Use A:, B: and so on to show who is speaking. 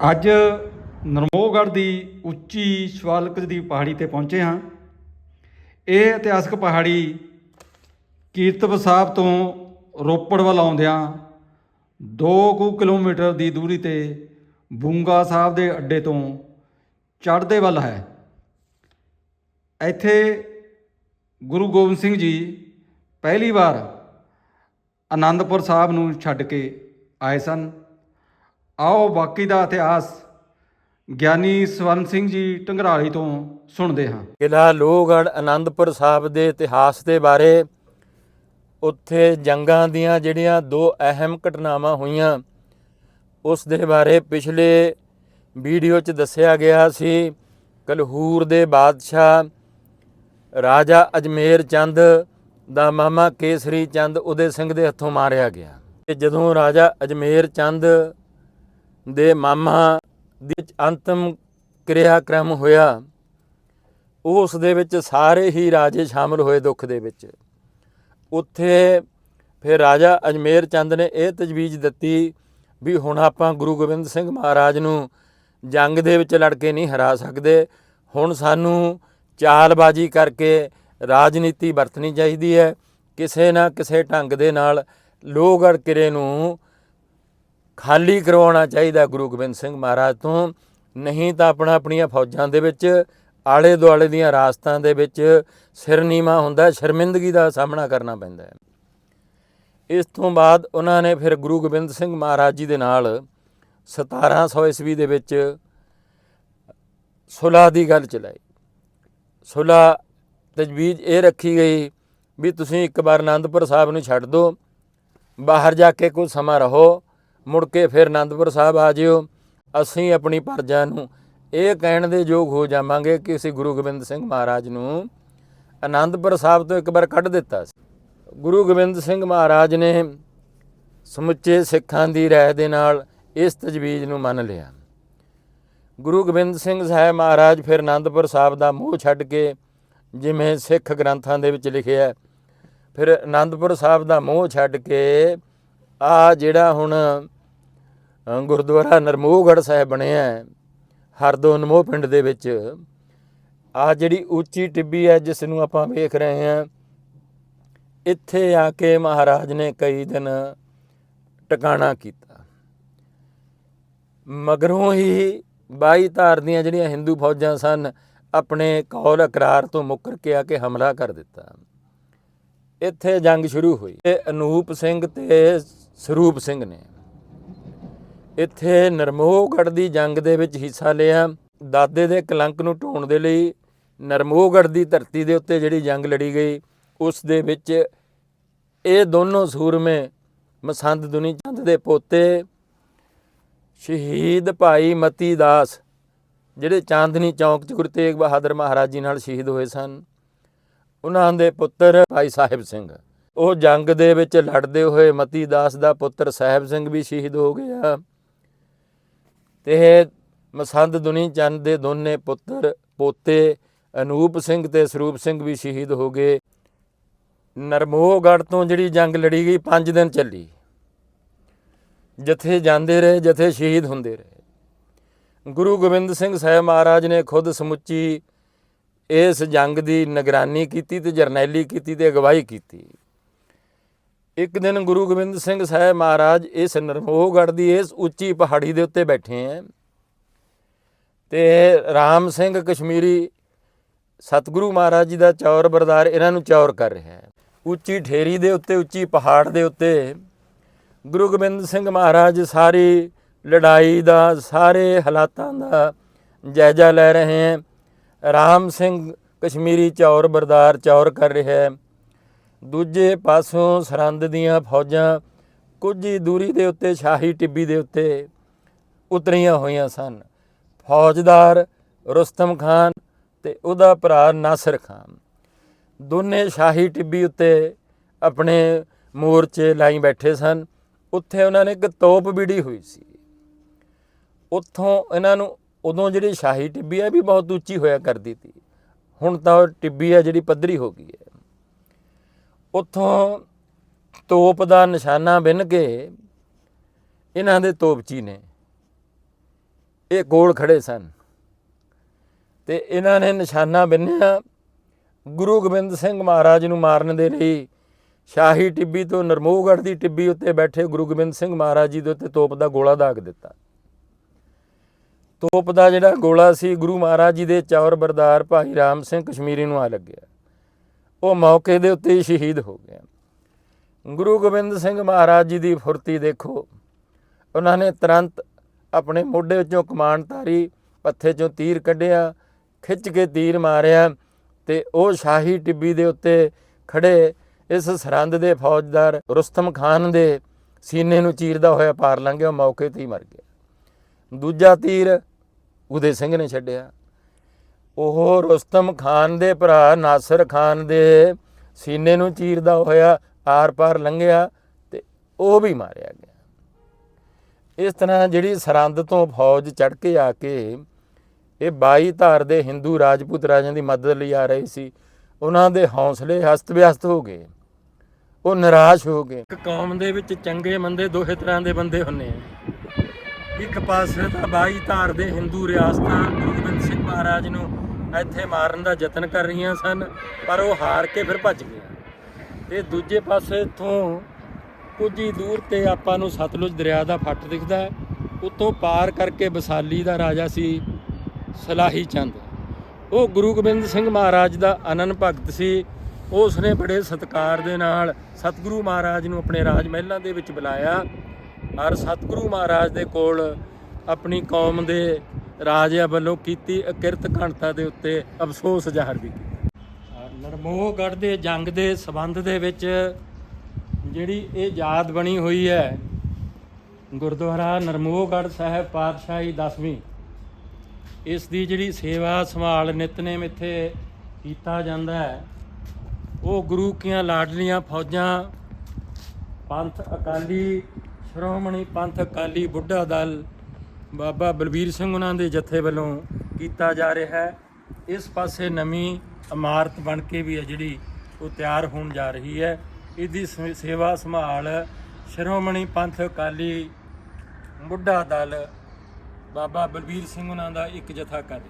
A: ਅੱਜ ਨਰਮੋਹਗੜ੍ਹ ਦੀ ਉੱਚੀ ਸ਼ਿਵਾਲਿਕ ਦੀ ਪਹਾੜੀ ਤੇ ਪਹੁੰਚੇ ਹਾਂ। ਇਹ ਇਤਿਹਾਸਕ ਪਹਾੜੀ ਕੀਰਤਪ ਸਾਹਿਬ ਤੋਂ ਰੋਪੜ ਵੱਲ ਆਉਂਦਿਆਂ 2 ਕੁ ਕਿਲੋਮੀਟਰ ਦੀ ਦੂਰੀ ਤੇ ਬੂੰਗਾ ਸਾਹਿਬ ਦੇ ਅੱਡੇ ਤੋਂ ਚੜ੍ਹਦੇ ਵੱਲ ਹੈ। ਇੱਥੇ ਗੁਰੂ ਗੋਬਿੰਦ ਸਿੰਘ ਜੀ ਪਹਿਲੀ ਵਾਰ ਆਨੰਦਪੁਰ ਸਾਹਿਬ ਨੂੰ ਛੱਡ ਕੇ ਆਏ ਸਨ। ਆਓ ਬਾਕੀ ਦਾ ਇਤਿਹਾਸ ਗਿਆਨੀ ਸਵਰਨ ਸਿੰਘ ਜੀ ਢੰਗਰਾਲੀ ਤੋਂ ਸੁਣਦੇ ਹਾਂ।
B: ਕਿਲ੍ਹਾ ਲੋਹਗੜ੍ਹ ਆਨੰਦਪੁਰ ਸਾਹਿਬ ਦੇ ਇਤਿਹਾਸ ਦੇ ਬਾਰੇ ਉੱਥੇ ਜੰਗਾਂ ਦੀਆਂ ਜਿਹੜੀਆਂ ਦੋ ਅਹਿਮ ਘਟਨਾਵਾਂ ਹੋਈਆਂ, ਉਸ ਦੇ ਬਾਰੇ ਪਿਛਲੇ ਵੀਡੀਓ 'ਚ ਦੱਸਿਆ ਗਿਆ ਸੀ। ਕਲਹੂਰ ਦੇ ਬਾਦਸ਼ਾਹ ਰਾਜਾ ਅਜਮੇਰ ਚੰਦ ਦਾ ਮਾਮਾ ਕੇਸਰੀ ਚੰਦ ਉਦੇ ਸਿੰਘ ਦੇ ਹੱਥੋਂ ਮਾਰਿਆ ਗਿਆ। ਤੇ ਜਦੋਂ ਰਾਜਾ ਅਜਮੇਰ ਚੰਦ ਦੇ ਮਾਮਾ ਦੀ ਅੰਤਮ ਕਿਰਿਆ ਕਿਰਿਆਕ੍ਰਮ ਹੋਇਆ। ਉਸ ਦੇ ਵਿੱਚ ਸਾਰੇ ਹੀ ਰਾਜੇ ਸ਼ਾਮਲ ਹੋਏ ਦੁੱਖ ਦੇ ਵਿੱਚ। ਉੱਥੇ ਫਿਰ ਰਾਜਾ ਅਜਮੇਰ ਚੰਦ ਨੇ ਇਹ ਤਜਵੀਜ਼ ਦਿੱਤੀ ਵੀ ਹੁਣ ਆਪਾਂ ਗੁਰੂ ਗੋਬਿੰਦ ਸਿੰਘ ਮਹਾਰਾਜ ਨੂੰ ਜੰਗ ਦੇ ਵਿੱਚ ਲੜ ਕੇ ਨਹੀਂ ਹਰਾ ਸਕਦੇ। ਹੁਣ ਸਾਨੂੰ ਚਾਲਬਾਜ਼ੀ ਕਰਕੇ ਰਾਜਨੀਤੀ ਵਰਤਣੀ ਚਾਹੀਦੀ ਹੈ। ਕਿਸੇ ਨਾ ਕਿਸੇ ਢੰਗ ਦੇ ਨਾਲ ਲੋਹਗੜ੍ਹ ਕਿਲੇ ਨੂੰ ਖਾਲੀ ਕਰਵਾਉਣਾ ਚਾਹੀਦਾ ਗੁਰੂ ਗੋਬਿੰਦ ਸਿੰਘ ਮਹਾਰਾਜ ਤੋਂ, ਨਹੀਂ ਤਾਂ ਆਪਣਾ ਆਪਣੀਆਂ ਫੌਜਾਂ ਦੇ ਵਿੱਚ, ਆਲੇ ਦੁਆਲੇ ਦੀਆਂ ਰਾਸਤਾਂ ਦੇ ਵਿੱਚ ਸਿਰ ਨੀਵਾ ਹੁੰਦਾ, ਸ਼ਰਮਿੰਦਗੀ ਦਾ ਸਾਹਮਣਾ ਕਰਨਾ ਪੈਂਦਾ ਹੈ। ਇਸ ਤੋਂ ਬਾਅਦ ਉਹਨਾਂ ਨੇ ਫਿਰ ਗੁਰੂ ਗੋਬਿੰਦ ਸਿੰਘ ਮਹਾਰਾਜ ਜੀ ਦੇ ਨਾਲ 1700 ਈਸਵੀ ਦੇ ਵਿੱਚ ਸੁਲ੍ਹਾ ਦੀ ਗੱਲ ਚਲਾਈ। ਸੁਲ੍ਹਾ ਤਜਵੀਜ਼ ਇਹ ਰੱਖੀ ਗਈ ਵੀ ਤੁਸੀਂ ਇੱਕ ਵਾਰ ਆਨੰਦਪੁਰ ਸਾਹਿਬ ਨੂੰ ਛੱਡ ਦਿਓ, ਬਾਹਰ ਜਾ ਕੇ ਕੁਝ ਸਮਾਂ ਰਹੋ ਮੁੜ ਕੇ ਫਿਰ ਆਨੰਦਪੁਰ ਸਾਹਿਬ ਆ ਜਿਓ। ਅਸੀਂ ਆਪਣੀ ਪਰਜਾ ਨੂੰ ਇਹ ਕਹਿਣ ਦੇ ਯੋਗ ਹੋ ਜਾਵਾਂਗੇ ਕਿ ਅਸੀਂ ਗੁਰੂ ਗੋਬਿੰਦ ਸਿੰਘ ਮਹਾਰਾਜ ਨੂੰ ਆਨੰਦਪੁਰ ਸਾਹਿਬ ਤੋਂ ਇੱਕ ਵਾਰ ਕੱਢ ਦਿੱਤਾ ਸੀ। ਗੁਰੂ ਗੋਬਿੰਦ ਸਿੰਘ ਮਹਾਰਾਜ ਨੇ ਸਮੁੱਚੇ ਸਿੱਖਾਂ ਦੀ ਰਾਏ ਦੇ ਨਾਲ ਇਸ ਤਜਵੀਜ਼ ਨੂੰ ਮੰਨ ਲਿਆ। ਗੁਰੂ ਗੋਬਿੰਦ ਸਿੰਘ ਸਾਹਿਬ ਮਹਾਰਾਜ ਫਿਰ ਆਨੰਦਪੁਰ ਸਾਹਿਬ ਦਾ ਮੋਹ ਛੱਡ ਕੇ ਜਿਵੇਂ ਸਿੱਖ ਗ੍ਰੰਥਾਂ ਦੇ ਵਿੱਚ ਲਿਖਿਆ ਫਿਰ ਆਨੰਦਪੁਰ ਸਾਹਿਬ ਦਾ ਮੋਹ ਛੱਡ ਕੇ ਆ ਜਿਹੜਾ ਹੁਣ ਗੁਰਦੁਆਰਾ ਨਰਮੋਹਗੜ੍ਹ ਸਾਹਿਬ ਬਣਿਆ ਹੈ, ਹਰਦੋ ਨਮੋਹ ਪਿੰਡ ਦੇ ਵਿੱਚ। ਆ ਜਿਹੜੀ ਉੱਚੀ ਟਿੱਬੀ ਹੈ ਜਿਸ ਨੂੰ ਆਪਾਂ ਵੇਖ ਰਹੇ ਹਾਂ ਇੱਥੇ ਆ ਕੇ ਮਹਾਰਾਜ ਨੇ ਕਈ ਦਿਨ ਟਿਕਾਣਾ ਕੀਤਾ। ਮਗਰੋਂ ਹੀ ਬਾਈ ਧਾਰ ਦੀਆਂ ਜਿਹੜੀਆਂ ਹਿੰਦੂ ਫੌਜਾਂ ਸਨ ਆਪਣੇ ਕੌਲ ਇਕਰਾਰ ਤੋਂ ਮੁੱਕਰ ਕੇ ਆ ਕੇ ਹਮਲਾ ਕਰ ਦਿੱਤਾ। ਇੱਥੇ ਜੰਗ ਸ਼ੁਰੂ ਹੋਈ ਤੇ ਅਨੂਪ ਸਿੰਘ ਤੇ ਸਰੂਪ ਸਿੰਘ ਨੇ। ਇੱਥੇ ਨਰਮੋਹਗੜ੍ਹ ਦੀ ਜੰਗ ਦੇ ਵਿੱਚ ਹਿੱਸਾ ਲਿਆ। ਦਾਦੇ ਦੇ ਕਲੰਕ ਨੂੰ ਢੋਣ ਦੇ ਲਈ ਨਰਮੋਹਗੜ੍ਹ ਦੀ ਧਰਤੀ ਦੇ ਉੱਤੇ ਜਿਹੜੀ ਜੰਗ ਲੜੀ ਗਈ, ਉਸ ਦੇ ਵਿੱਚ ਇਹ ਦੋਨੋਂ ਸੂਰਮੇ ਮਸੰਦ ਦੁਨੀ ਚੰਦ ਦੇ ਪੋਤੇ ਸ਼ਹੀਦ ਭਾਈ ਮਤੀ ਦਾਸ, ਜਿਹੜੇ ਚਾਂਦਨੀ ਚੌਂਕ 'ਚ ਗੁਰੂ ਤੇਗ ਬਹਾਦਰ ਮਹਾਰਾਜ ਜੀ ਨਾਲ ਸ਼ਹੀਦ ਹੋਏ ਸਨ। ਉਹਨਾਂ ਦੇ ਪੁੱਤਰ ਭਾਈ ਸਾਹਿਬ ਸਿੰਘ। ਉਹ ਜੰਗ ਦੇ ਵਿੱਚ ਲੜਦੇ ਹੋਏ ਮਤੀ ਦਾਸ ਦਾ ਪੁੱਤਰ ਸਾਹਿਬ ਸਿੰਘ ਵੀ ਸ਼ਹੀਦ ਹੋ ਗਿਆ। ਤੇ ਮਸੰਦ ਦੁਨੀ ਚੰਦ ਦੇ ਦੋਨੇ ਪੁੱਤਰ, ਪੋਤੇ ਅਨੂਪ ਸਿੰਘ ਤੇ ਸਰੂਪ ਸਿੰਘ ਵੀ ਸ਼ਹੀਦ ਹੋ ਗਏ। ਨਰਮੋਹਗੜ੍ਹ ਤੋਂ ਜਿਹੜੀ ਜੰਗ ਲੜੀ ਗਈ 5 ਦਿਨ ਚੱਲੀ। ਜਥੇ ਜਾਂਦੇ ਰਹੇ, ਜਥੇ ਸ਼ਹੀਦ ਹੁੰਦੇ ਰਹੇ। ਗੁਰੂ ਗੋਬਿੰਦ ਸਿੰਘ ਸਾਹਿਬ ਮਹਾਰਾਜ ਨੇ ਖੁਦ ਸਮੁੱਚੀ ਇਸ ਜੰਗ ਦੀ ਨਿਗਰਾਨੀ ਕੀਤੀ ਤੇ ਜਰਨੈਲੀ ਕੀਤੀ ਤੇ ਅਗਵਾਈ ਕੀਤੀ। ਇੱਕ ਦਿਨ ਗੁਰੂ ਗੋਬਿੰਦ ਸਿੰਘ ਸਾਹਿਬ ਮਹਾਰਾਜ ਇਸ ਨਰਮੋਹਗੜ੍ਹ ਦੀ ਇਸ ਉੱਚੀ ਪਹਾੜੀ ਦੇ ਉੱਤੇ ਬੈਠੇ ਹੈ ਤੇ ਰਾਮ ਸਿੰਘ ਕਸ਼ਮੀਰੀ ਸਤਿਗੁਰੂ ਮਹਾਰਾਜ ਜੀ ਦਾ ਚੌਰ ਬਰਦਾਰ ਇਹਨਾਂ ਨੂੰ ਚੌਰ ਕਰ ਰਿਹਾ ਹੈ। ਉੱਚੀ ਠੇਰੀ ਦੇ ਉੱਤੇ, ਉੱਚੀ ਪਹਾੜ ਦੇ ਉੱਤੇ ਗੁਰੂ ਗੋਬਿੰਦ ਸਿੰਘ ਮਹਾਰਾਜ ਸਾਰੀ ਲੜਾਈ ਦਾ, ਸਾਰੇ ਹਾਲਾਤਾਂ ਦਾ ਜਾਇਜ਼ਾ ਲੈ ਰਹੇ ਹੈ। ਰਾਮ ਸਿੰਘ ਕਸ਼ਮੀਰੀ ਚੌਰ ਬਰਦਾਰ ਚੌਰ ਕਰ ਰਿਹਾ ਹੈ। ਦੂਜੇ ਪਾਸੋਂ ਸਰਹੰਦ ਦੀਆਂ ਫੌਜਾਂ ਕੁਝ ਹੀ ਦੂਰੀ ਦੇ ਉੱਤੇ ਸ਼ਾਹੀ ਟਿੱਬੀ ਦੇ ਉੱਤੇ ਉਤਰੀਆਂ ਹੋਈਆਂ ਸਨ। ਫੌਜਦਾਰ ਰੁਸਤਮ ਖਾਨ ਤੇ ਉਹਦਾ ਭਰਾ ਨਾਸਰ ਖਾਨ। ਦੋਨੇ ਸ਼ਾਹੀ ਟਿੱਬੀ ਉੱਤੇ ਆਪਣੇ ਮੋਰਚੇ ਲਾਈ ਬੈਠੇ ਸਨ। ਉੱਥੇ ਉਹਨਾਂ ਨੇ ਇੱਕ ਤੋਪ ਬੀੜੀ ਹੋਈ ਸੀ। ਉੱਥੋਂ ਇਹਨਾਂ ਨੂੰ ਉਦੋਂ ਜਿਹੜੀ ਸ਼ਾਹੀ ਟਿੱਬੀ ਹੈ ਵੀ ਬਹੁਤ ਉੱਚੀ ਹੋਇਆ ਕਰਦੀ ਸੀ। ਹੁਣ ਤਾਂ ਉਹ ਟਿੱਬੀ ਹੈ ਜਿਹੜੀ ਪੱਧਰੀ ਹੋ ਗਈ ਹੈ। ਉੱਥੋਂ ਤੋਪ ਦਾ ਨਿਸ਼ਾਨਾ ਬਿੰਨ ਕੇ ਇਹਨਾਂ ਦੇ ਤੋਪਚੀ ਨੇ। ਇਹ ਕੋਲ ਖੜੇ ਸਨ। ਤੇ ਇਹਨਾਂ ਨੇ ਨਿਸ਼ਾਨਾ ਬੰਨਿਆ। ਗੁਰੂ ਗੋਬਿੰਦ ਸਿੰਘ ਮਹਾਰਾਜ ਨੂੰ ਮਾਰਨ ਦੇ ਲਈ ਸ਼ਾਹੀ ਟਿੱਬੀ ਤੋਂ ਨਰਮੋਹਗੜ੍ਹ ਦੀ ਟਿੱਬੀ ਉੱਤੇ ਬੈਠੇ ਗੁਰੂ ਗੋਬਿੰਦ ਸਿੰਘ ਮਹਾਰਾਜ ਜੀ ਦੇ ਉੱਤੇ ਤੋਪ ਦਾ ਗੋਲਾ ਦਾਗ ਦਿੱਤਾ। ਤੋਪ ਦਾ ਜਿਹੜਾ ਗੋਲਾ ਸੀ, ਗੁਰੂ ਮਹਾਰਾਜ ਜੀ ਦੇ ਚੌਰ ਬਰਦਾਰ ਭਾਈ ਰਾਮ ਸਿੰਘ ਕਸ਼ਮੀਰੀ ਨੂੰ ਆ ਲੱਗਿਆ। ਉਹ ਮੌਕੇ ਦੇ ਉੱਤੇ ਹੀ ਸ਼ਹੀਦ ਹੋ ਗਿਆ ਗੁਰੂ ਗੋਬਿੰਦ ਸਿੰਘ ਮਹਾਰਾਜ ਜੀ ਦੀ ਫੁਰਤੀ ਦੇਖੋ। ਉਹਨਾਂ ਨੇ ਤੁਰੰਤ ਆਪਣੇ ਮੋਢੇ ਵਿੱਚੋਂ ਕਮਾਨ ਧਾਰੀ ਪੱਥੇ ਚੋਂ ਤੀਰ ਕੱਢਿਆ, ਖਿੱਚ ਕੇ ਤੀਰ ਮਾਰਿਆ ਤੇ ਉਹ ਸ਼ਾਹੀ ਟਿੱਬੀ ਦੇ ਉੱਤੇ ਖੜੇ ਇਸ ਸਰਹੰਦ ਦੇ ਫੌਜਦਾਰ ਰੁਸਤਮ ਖਾਨ ਦੇ ਸੀਨੇ ਨੂੰ ਚੀਰਦਾ ਹੋਇਆ ਪਾਰ ਲੰਘਿਆ, ਉਹ ਮੌਕੇ ਤੇ ਹੀ ਮਰ ਗਿਆ। ਦੂਜਾ ਤੀਰ ਉਦੇ ਸਿੰਘ ਨੇ ਛੱਡਿਆ। ਉਹ ਰੁਸਤਮ ਖਾਨ ਦੇ ਭਰਾ ਨਾਸਰ ਖਾਨ ਦੇ ਸੀਨੇ ਨੂੰ ਚੀਰਦਾ ਹੋਇਆ ਆਰ-ਪਾਰ ਲੰਘਿਆ ਤੇ ਉਹ ਵੀ ਮਾਰਿਆ ਗਿਆ। ਇਸ ਤਰ੍ਹਾਂ ਜਿਹੜੀ ਸਰੰਦ ਤੋਂ ਫੌਜ ਚੜ ਕੇ ਆ ਕੇ ਇਹ 22 ਧਾਰ ਦੇ ਹਿੰਦੂ ਰਾਜਪੂਤ ਰਾਜਿਆਂ ਦੀ ਮਦਦ ਲਈ ਆ ਰਹੀ ਸੀ, ਉਹਨਾਂ ਦੇ ਹੌਸਲੇ ਹਸਤ-ਵਿਅਸਤ ਹੋ ਗਏ। ਉਹ ਨਿਰਾਸ਼ ਹੋ ਗਏ। ਇੱਕ ਕੌਮ ਦੇ ਵਿੱਚ ਚੰਗੇ ਮੰਦੇ ਦੋਹੇ ਤਰ੍ਹਾਂ ਦੇ ਬੰਦੇ ਹੁੰਨੇ ਆ। ਇੱਕ ਪਾਸੇ ਤਾਂ 22 ਧਾਰ ਦੇ ਹਿੰਦੂ ਰਿਆਸਤਾਂ ਗੁਰੂ ਗੋਬਿੰਦ ਸਿੰਘ ਮਹਾਰਾਜ ਨੂੰ ਇੱਥੇ ਮਾਰਨ ਦਾ ਯਤਨ ਕਰ ਰਹੀਆਂ ਸਨ, ਪਰ ਉਹ ਹਾਰ ਕੇ ਫਿਰ ਭੱਜ ਗਏ ਤੇ ਦੂਜੇ ਪਾਸੇ ਇੱਥੋਂ ਕੁਝ ਹੀ ਦੂਰ ਤੇ ਆਪਾਂ ਨੂੰ ਸਤਲੁਜ ਦਰਿਆ ਦਾ ਫੱਟ ਦਿਖਦਾ ਹੈ। ਉੱਤੋਂ ਪਾਰ ਕਰਕੇ ਬਸਾਲੀ ਦਾ ਰਾਜਾ ਸੀ ਸਲਾਹੀ ਚੰਦ। ਉਹ ਗੁਰੂ ਗੋਬਿੰਦ ਸਿੰਘ ਮਹਾਰਾਜ ਦਾ ਅਨਨ ਭਗਤ ਸੀ। ਉਸ ਨੇ ਬੜੇ ਸਤਿਕਾਰ ਦੇ ਨਾਲ ਸਤਿਗੁਰੂ ਮਹਾਰਾਜ ਨੂੰ ਆਪਣੇ ਰਾਜ ਮਹਿਲਾਂ ਦੇ ਵਿੱਚ ਬੁਲਾਇਆ। ਔਰ ਸਤਿਗੁਰੂ ਮਹਾਰਾਜ ਦੇ ਕੋਲ ਆਪਣੀ ਕੌਮ ਦੇ ਰਾਜਿਆਂ ਵੱਲੋਂ ਕੀਤੀ ਅਕਿਰਤ ਘਣਤਾ ਦੇ ਉੱਤੇ ਅਫਸੋਸ ਜ਼ਾਹਰ ਵੀ ਕੀਤਾ। ਨਰਮੋਹਗੜ੍ਹ ਦੇ ਜੰਗ ਦੇ ਸਬੰਧ ਦੇ ਵਿੱਚ ਜਿਹੜੀ ਇਹ ਯਾਦ ਬਣੀ ਹੋਈ ਹੈ, ਗੁਰਦੁਆਰਾ ਨਰਮੋਹਗੜ੍ਹ ਸਾਹਿਬ ਪਾਤਸ਼ਾਹੀ 10ਵੀਂ ਇਸ ਦੀ ਜਿਹੜੀ ਸੇਵਾ ਸੰਭਾਲ ਨਿਤਨੇਮ ਇੱਥੇ ਕੀਤਾ ਜਾਂਦਾ ਹੈ, ਉਹ ਗੁਰੂ ਕੀਆਂ ਲਾਡਲੀਆਂ ਫੌਜਾਂ, ਪੰਥ ਅਕਾਲੀ, ਸ਼੍ਰੋਮਣੀ ਪੰਥ ਅਕਾਲੀ ਬੁੱਢਾ ਦਲ ਬਾਬਾ ਬਲਬੀਰ ਸਿੰਘ ਉਹਨਾਂ ਦੇ ਜਥੇ ਵੱਲੋਂ ਕੀਤਾ ਜਾ ਰਿਹਾ ਹੈ। ਇਸ ਪਾਸੇ ਨਵੀਂ ਇਮਾਰਤ ਬਣ ਕੇ ਵੀ ਹੈ ਜਿਹੜੀ, ਉਹ ਤਿਆਰ ਹੋਣ ਜਾ ਰਹੀ ਹੈ। ਇਹਦੀ ਸੇਵਾ ਸੰਭਾਲ ਸ਼੍ਰੋਮਣੀ ਪੰਥ ਅਕਾਲੀ ਮੁੱਢਾ ਦਲ ਬਾਬਾ ਬਲਬੀਰ ਸਿੰਘ ਉਹਨਾਂ ਦਾ ਇੱਕ ਜਥਾ ਕਰ